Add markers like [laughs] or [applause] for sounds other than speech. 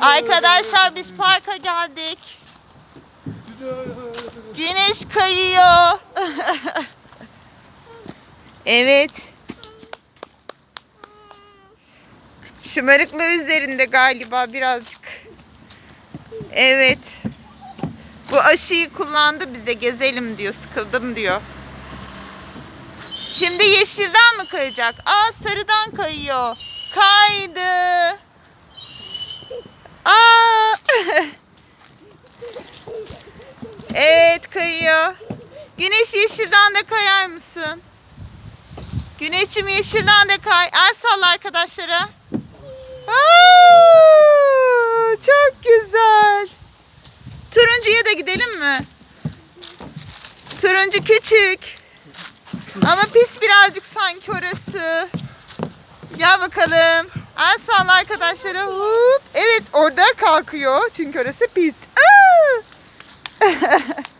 Arkadaşlar biz parka geldik. Güneş kayıyor. [laughs] evet. Şımarıklığı üzerinde galiba birazcık. Evet. Bu aşıyı kullandı bize gezelim diyor. Sıkıldım diyor. Şimdi yeşilden mi kayacak? Aa sarıdan kayıyor. Kaydı. Aa. [laughs] evet kayıyor. Güneş yeşilden de kayar mısın? Güneşim yeşilden de kay. El salla arkadaşlara. Aa, çok güzel. Turuncuya da gidelim mi? Turuncu küçük. Ama pis birazcık sanki orası. Gel bakalım. En sağlı arkadaşlara. Evet orada kalkıyor. Çünkü orası pis. [laughs]